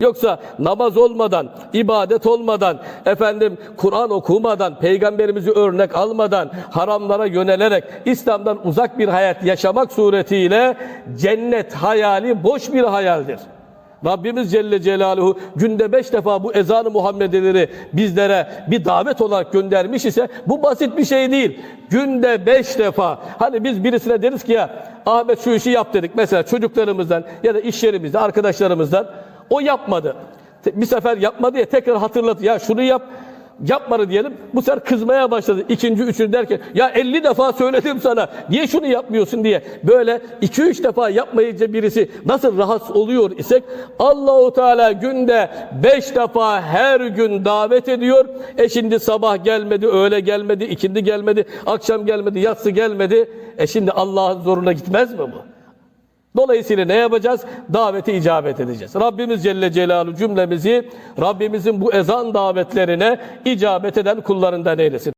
Yoksa namaz olmadan, ibadet olmadan, efendim Kur'an okumadan, peygamberimizi örnek almadan, haramlara yönelerek İslam'dan uzak bir hayat yaşamak suretiyle cennet hayali boş bir hayaldir. Rabbimiz Celle Celaluhu günde beş defa bu ezan-ı Muhammedeleri bizlere bir davet olarak göndermiş ise bu basit bir şey değil. Günde beş defa. Hani biz birisine deriz ki ya Ahmet şu işi yap dedik. Mesela çocuklarımızdan ya da iş yerimizde arkadaşlarımızdan o yapmadı. Bir sefer yapmadı ya tekrar hatırlat. Ya şunu yap. Yapmadı diyelim. Bu sefer kızmaya başladı. İkinci, üçüncü derken ya 50 defa söyledim sana. Niye şunu yapmıyorsun diye. Böyle 2-3 defa yapmayınca birisi nasıl rahatsız oluyor isek Allahu Teala günde 5 defa her gün davet ediyor. E şimdi sabah gelmedi, öğle gelmedi, ikindi gelmedi, akşam gelmedi, yatsı gelmedi. E şimdi Allah'ın zoruna gitmez mi bu? Dolayısıyla ne yapacağız? Davete icabet edeceğiz. Rabbimiz Celle Celaluhu cümlemizi Rabbimizin bu ezan davetlerine icabet eden kullarından eylesin.